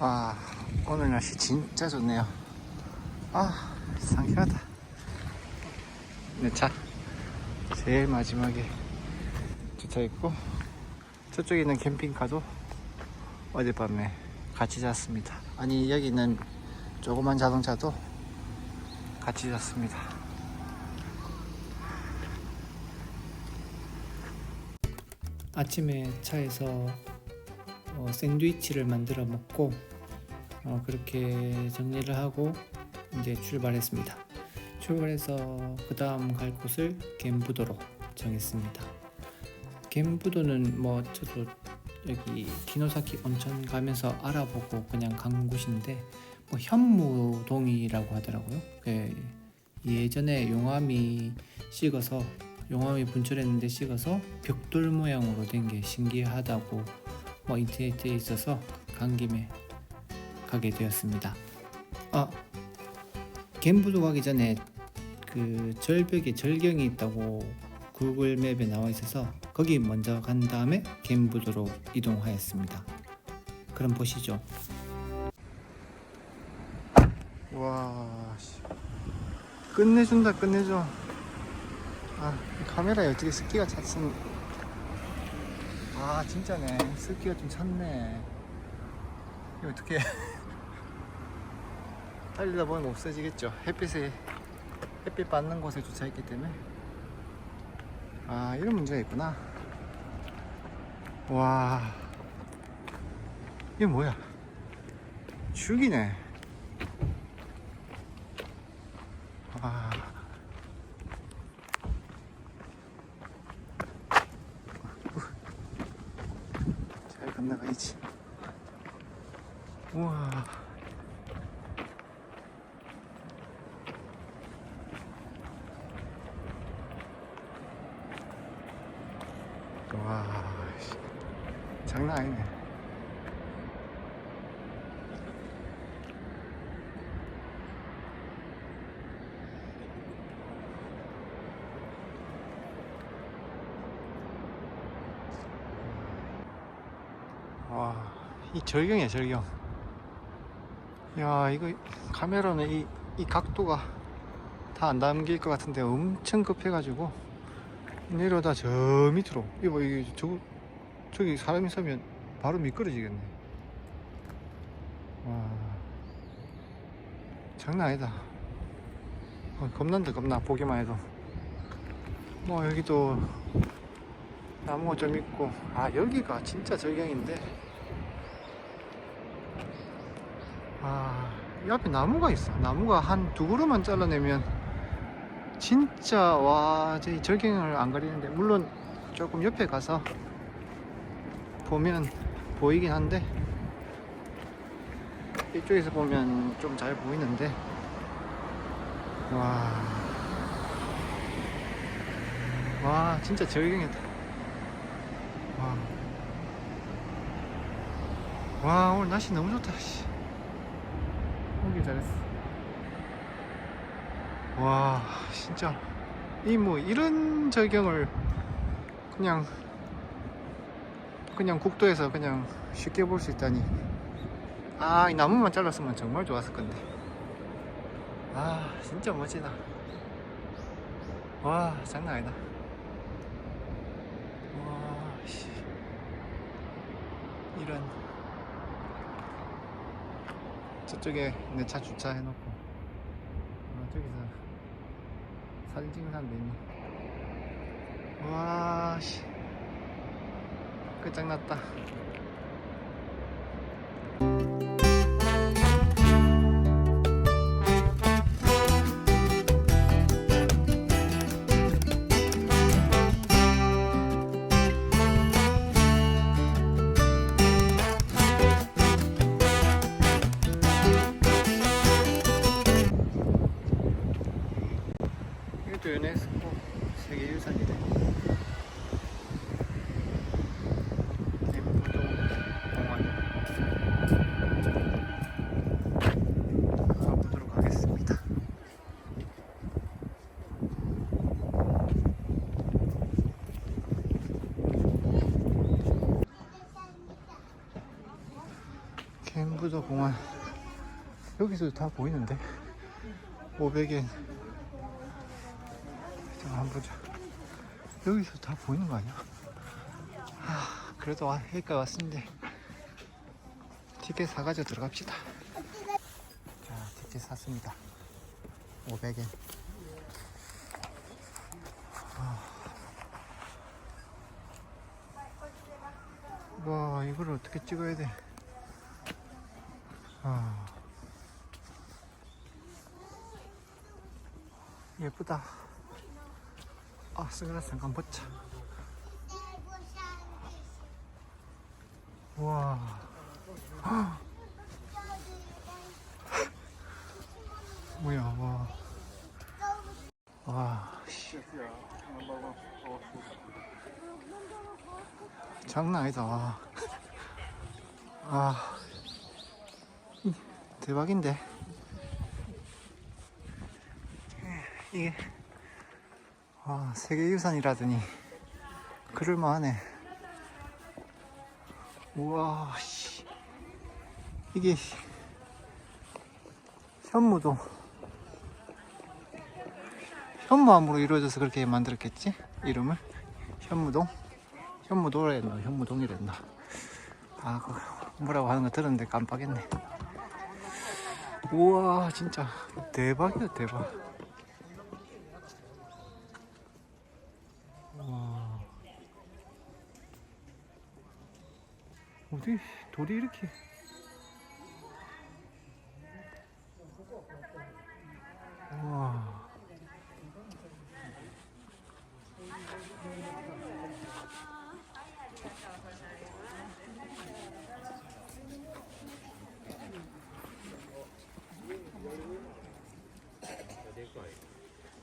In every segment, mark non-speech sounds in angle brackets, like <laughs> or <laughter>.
아 오늘 날씨 진짜 좋네요. 아 상쾌하다. 내차 제일 마지막에 주차했고 저쪽에 있는 캠핑카도 어젯밤에 같이 잤습니다. 아니 여기 있는 조그만 자동차도 같이 잤습니다. 아침에 차에서 어, 샌드위치를 만들어 먹고 어, 그렇게 정리를 하고 이제 출발했습니다. 출발해서 그 다음 갈 곳을 겐부도로 정했습니다. 겐부도는 뭐 저도 여기 기노사키 온천 가면서 알아보고 그냥 간 곳인데 뭐 현무동이라고 하더라고요. 그 예전에 용암이 식어서 용암이 분출했는데 식어서 벽돌 모양으로 된 게 신기하다고 뭐 인터넷에 있어서 간 김에 가게 되었습니다. 아 겐부도 가기 전에 그 절벽에 절경이 있다고 구글 맵에 나와 있어서 거기 먼저 간 다음에 겐부도로 이동하였습니다. 그럼 보시죠. 와 씨. 끝내준다 끝내줘. 아 카메라에 어떻게 습기가 찼은 아 진짜네. 습기가 좀 찼네. 이거 어떻게 달리다 <laughs> 보면 없어지겠죠. 햇빛에 햇빛 받는 곳에 주차했기 때문에. 아 이런 문제가 있구나. 와. 이게 뭐야? 죽이네 와 잘 건너가야지. 우와. 와, 씨. 장난 아니네. 와, 이 절경이야, 절경. 야, 이거 카메라는 이, 이 각도가 다 안 담길 것 같은데 엄청 급해가지고 내려다 저 밑으로. 이거 봐, 이게 저, 저기 사람이 서면 바로 미끄러지겠네. 와, 장난 아니다. 어, 겁난다, 겁나. 보기만 해도. 뭐, 여기도 나무가 좀 있고 아 여기가 진짜 절경인데 아이 앞에 나무가 있어 나무가 한 두 그루만 잘라내면 진짜 와저 절경을 안 가리는데 물론 조금 옆에 가서 보면 보이긴 한데 이쪽에서 보면 좀 잘 보이는데. 와, 와 진짜 절경이다. 와. 와 오늘 날씨 너무 좋다 씨. 오길 잘했어. 와 진짜. 이 뭐 이런 절경을 그냥 그냥 국도에서 그냥 쉽게 볼 수 있다니 아 이 나무만 잘랐으면 정말 좋았을 건데 아 진짜 멋지다 와 장난 아니다 와, 씨. 이런. 저쪽에 내 차 주차해놓고, 아, 저기서 사진 찍는 사람도 있네. 와, 씨. 끝장났다. 이것도 유네스코 세계유산이네. 엠부도 공원. 가보도록 하겠습니다. 캔부도 공원 여기서 다 보이는데? 500엔. 자 한번 보자. 여기서 다 보이는 거 아니야? 아 그래도 와, 여기까지 왔는데 티켓 사가지고 들어갑시다. 자 티켓 샀습니다. 500엔. 와 이걸 어떻게 찍어야 돼 아. 예쁘다 아 선글라스 잠깐 벗자 와 헉. 뭐야 와 와, 씨. 장난 아니다. 와. 아, 이, 대박인데. 이게, 와, 세계유산이라더니, 그럴만하네. 우와, 씨. 이게, 현무도, 현무암으로 이루어져서 그렇게 만들었겠지? 이름을? 현무동? 현무도랬나? 현무동이랬나? 아, 그 뭐라고 하는 거 들었는데 깜빡했네. 우와, 진짜 대박이다, 대박. 와. 어디 돌이 이렇게 와.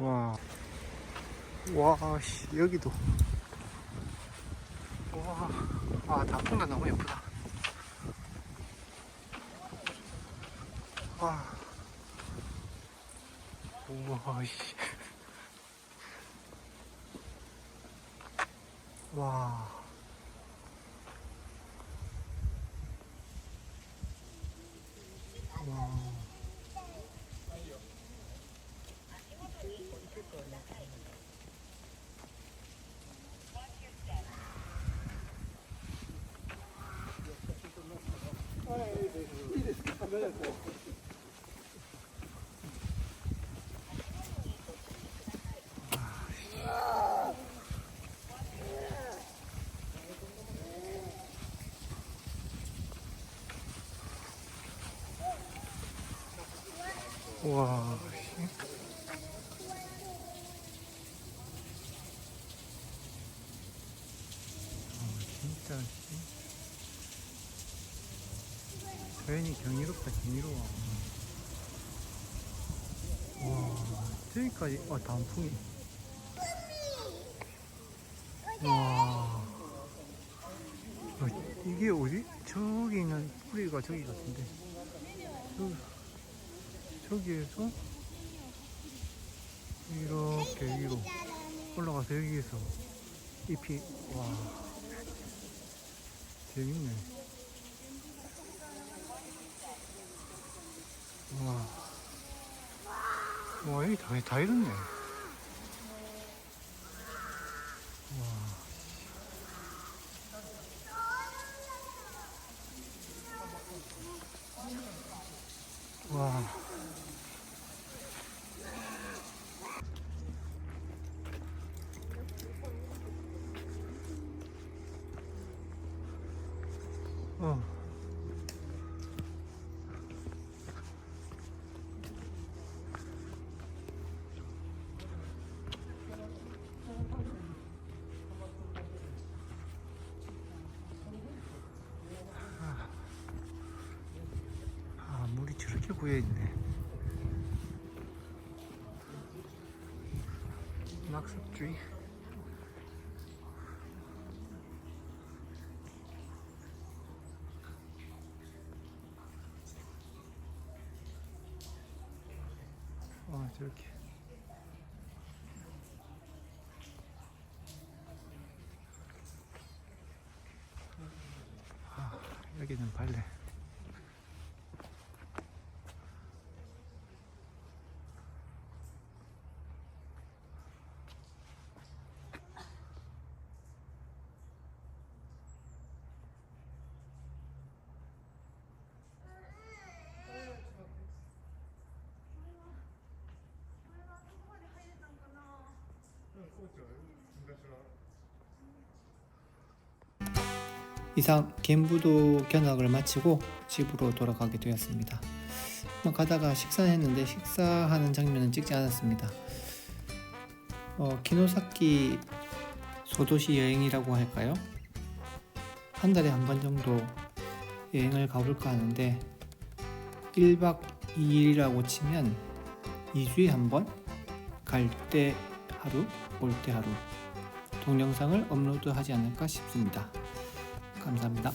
와. 와, 씨, 여기도. 와. 아, 단풍가 너무 예쁘다. 와. 우와, 씨. 와. 와. 와. 씨. 아, 진짜 씨. 자연이 경이롭다 경이로워. 와 저기까지 아 단풍이. 와. 어, 이게 어디? 저기 있는 뿌리가 저기 같은데. 저, 저기에서 이렇게 위로 올라가서 여기에서 잎이 와. 재밌네 와, 와 여기 다, 다 이렇네 와. 와. 이 저렇게 고여있네. 낙석주의. 아, 저렇게. 아, 여기는 발레. 이상 겐부도 견학을 마치고 집으로 돌아가게 되었습니다. 가다가 식사했는데 식사하는 장면은 찍지 않았습니다. 어, 키노사키 소도시 여행이라고 할까요? 한 달에 한 번 정도 여행을 가볼까 하는데 1박 2일이라고 치면 2주에 한 번? 갈 때 하루? 올때 하루 동영상을 업로드하지 않을까 싶습니다. 감사합니다.